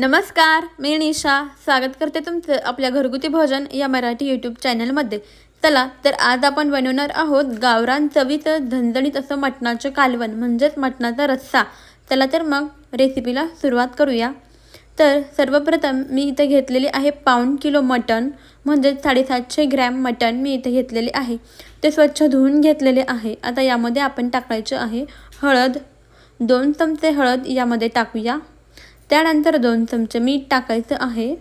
नमस्कार मी निशा. स्वागत करते तुमचं आपल्या घरगुती भोजन या मराठी यूट्यूब चॅनलमध्ये चला तर आज आपण बनवणार आहोत गावरान चवीचं झणझणीत असं मटणाचं कालवण म्हणजेच मटणाचा रस्सा. चला तर मग रेसिपीला सुरुवात करूया. तर सर्वप्रथम मी इथे घेतलेले आहे पाऊण किलो मटण म्हणजेच साडेसातशे ग्रॅम मटण मी इथे घेतलेले आहे. ते स्वच्छ धुवून घेतलेले आहे. आता यामध्ये आपण टाकायचे आहे हळद. दोन चमचे हळद यामध्ये टाकूया. त्यानंतर दोन चमचे मीठ टाकायचं आहे.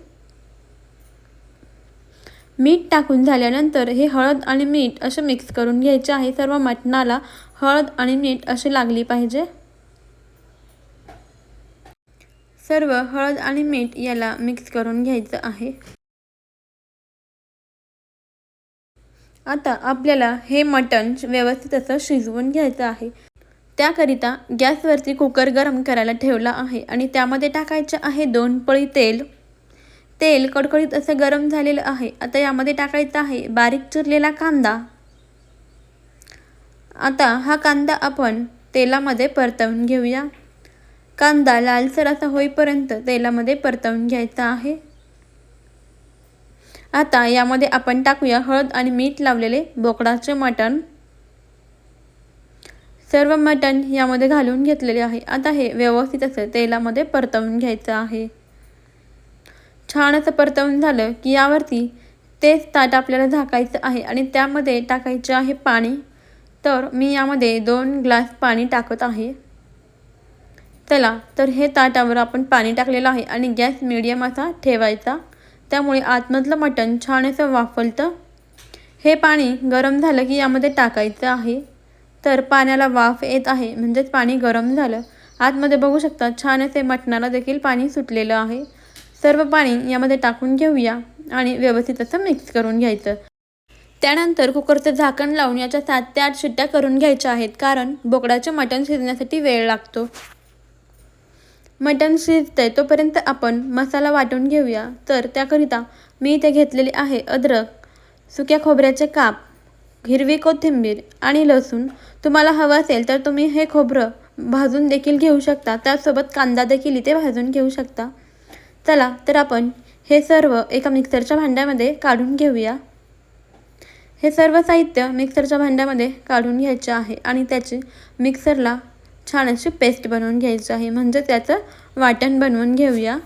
मीठ टाकून झाल्यानंतर हे हळद आणि मीठ असं मिक्स करून घ्यायचे आहे. सर्व मटणाला हळद आणि मीठ अशी लागली पाहिजे. सर्व हळद आणि मीठ याला मिक्स करून घ्यायचं आहे. आता आपल्याला हे मटण व्यवस्थित असं शिजवून घ्यायचं आहे. त्याकरिता गॅसवरती कुकर गरम करायला ठेवला आहे आणि त्यामध्ये टाकायचं आहे दोन पळी तेल. तेल कडकडीत असं गरम झालेलं आहे. आता यामध्ये टाकायचं आहे बारीक चिरलेला कांदा. आता हा कांदा आपण तेलामध्ये परतवून घेऊया. कांदा लालसर असा होईपर्यंत तेलामध्ये परतवून घ्यायचा आहे. आता यामध्ये आपण टाकूया हळद आणि मीठ लावलेले बोकडाचे मटण. सर्व मटण यामध्ये घालून घेतलेले आहे. आता हे व्यवस्थित असं तेलामध्ये परतवून घ्यायचं आहे. छान असं परतवून झालं की यावरती तेच ताट आपल्याला झाकायचं आहे आणि त्यामध्ये टाकायचं आहे पाणी. तर मी यामध्ये दोन ग्लास पाणी टाकत आहे. चला तर हे ताटावर आपण पाणी टाकलेलं आहे आणि गॅस मिडियम असा ठेवायचा. त्यामुळे आतमधलं मटण छान असं वाफलतं. हे पाणी गरम झालं की यामध्ये टाकायचं आहे. तर पाण्याला वाफ येत आहे. म्हणजेच पाणी गरम झालं. आतमध्ये बघू शकता छान असे मटणाला देखील पाणी सुटलेलं आहे. सर्व पाणी यामध्ये टाकून घेऊया आणि व्यवस्थित असं मिक्स करून घ्यायचं. त्यानंतर कुकरचं झाकण लावून याच्या सात ते आठ शिट्ट्या करून घ्यायच्या आहेत कारण बोकडाचे मटण शिजण्यासाठी वेळ लागतो. मटण शिजतंय तोपर्यंत आपण मसाला वाटून घेऊया. तर त्याकरिता मी इथे घेतलेले आहे अद्रक सुक्या खोबऱ्याचे काप हिरवी कोथिंबीर आणि लसूण तुम्हाला हवं असेल तर तुम्ही हे खोबरं भाजून देखील घेऊ शकता. त्यासोबत कांदा देखील इथे भाजून घेऊ शकता. चला तर आपण हे सर्व एका मिक्सरच्या भांड्यामध्ये काढून घेऊया. हे सर्व साहित्य मिक्सरच्या भांड्यामध्ये काढून घ्यायचे आहे आणि त्याची मिक्सरला छान अशी पेस्ट बनवून घ्यायची आहे. म्हणजे त्याचं वाटण बनवून घेऊया.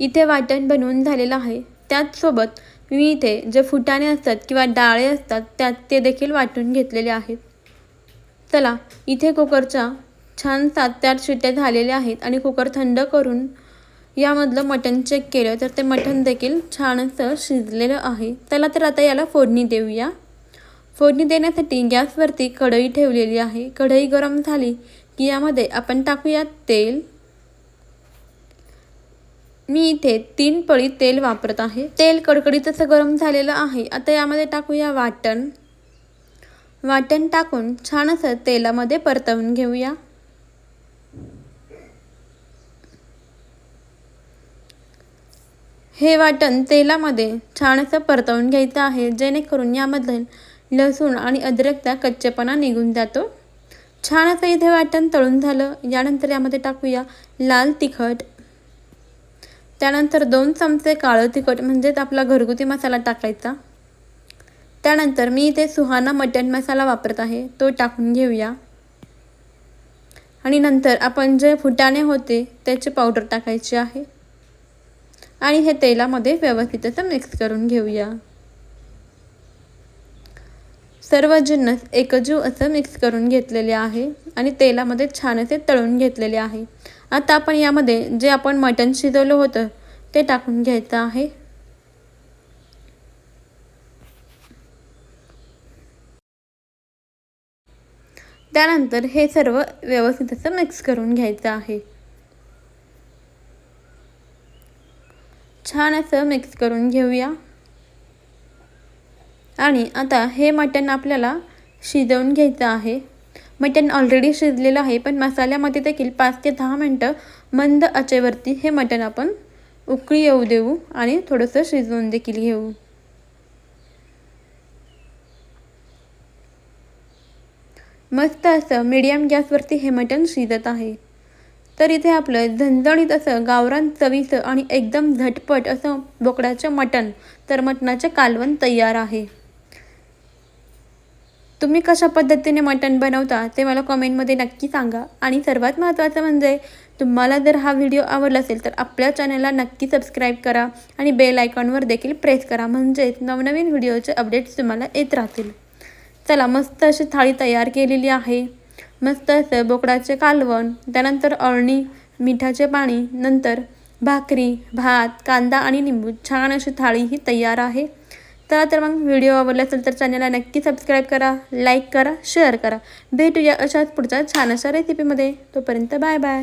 इथे वाटण बनवून झालेलं आहे. त्याचसोबत मी इथे जे फुटाणे असतात किंवा डाळे असतात त्यात ते देखील वाटून घेतलेले आहेत. चला इथे कुकरच्या छान सात ते आठ शिट्ट्या झालेल्या आहेत आणि कुकर थंड करून यामधलं मटण चेक केलं तर ते मटण देखील छान असं शिजलेलं आहे. त्याला तर आता याला फोडणी देऊया. फोडणी देण्यासाठी गॅसवरती कढई ठेवलेली आहे. कढई गरम झाली की यामध्ये आपण टाकूया तेल. मी इथे तीन पळी तेल वापरत आहे. तेल कडकडीत असं गरम झालेलं आहे. आता यामध्ये टाकूया वाटण. वाटण टाकून छान असं तेलामध्ये परतवून घेऊया. हे वाटण तेलामध्ये छान असं परतवून घ्यायचं आहे. जेणेकरून यामध्ये लसूण आणि अद्रकचा कच्चेपणा निघून जातो. छान असं इथे वाटण तळून झालं. यानंतर यामध्ये टाकूया लाल तिखट. त्यानंतर दोन चमचे काळं तिखट म्हणजेच आपला घरगुती मसाला टाकायचा. त्यानंतर मी इथे सुहाना मटण मसाला वापरत आहे तो टाकून घेऊया. आणि नंतर आपण जे फुटाणे होते त्याचे पावडर टाकायचे आहे. आणि हे तेलामध्ये व्यवस्थित असं मिक्स करून घेऊया. सर्व जिन्नस एकजीव असं मिक्स करून घेतलेले आहे आणि तेलामध्ये छान असे तळून घेतलेले आहे. आता आपण यामध्ये जे आपण मटण शिजवलं होतं ते टाकून घ्यायचं आहे. त्यानंतर हे सर्व व्यवस्थित असं मिक्स करून घ्यायचं आहे. छान असं मिक्स करून घेऊया. आणि आता हे मटण आपल्याला शिजवून घ्यायचं आहे. मटण ऑलरेडी शिजलेलं आहे पण मसाल्यामध्ये देखील पाच ते दहा मिनटं मंद आचेवरती हे मटण आपण उकळी येऊ देऊ आणि थोडंसं शिजवून देखील घेऊ. मस्त असं मीडियम गॅसवरती हे मटण शिजत आहे. तर इथे आपलं झणझणीत असं गावरान चवीचं आणि एकदम झटपट असं बोकडाचं मटण तर मटणाचं कालवण तयार आहे. तुम्ही कशा पद्धतीने मटण बनवता ते मला कमेंटमध्ये नक्की सांगा. आणि सर्वात महत्त्वाचं म्हणजे तुम्हाला जर हा व्हिडिओ आवडला असेल तर आपल्या चॅनलला नक्की सबस्क्राईब करा आणि बेल आयकॉनवर देखील प्रेस करा. म्हणजेच नवनवीन व्हिडिओचे अपडेट्स तुम्हाला येत राहतील. चला मस्त अशी थाळी तयार केलेली आहे. मस्त असं बोकडाचे कालवण त्यानंतर अळणी मिठाचे पाणी नंतर भाकरी भात कांदा आणि लिंबू. छान अशी थाळी ही तयार आहे. चला तर मग व्हिडिओ आवडला असेल तर चॅनलला नक्की सबस्क्राईब करा लाईक करा शेअर करा. भेटूया अशाच पुढच्या छान अशा रेसिपीमध्ये तोपर्यंत बाय बाय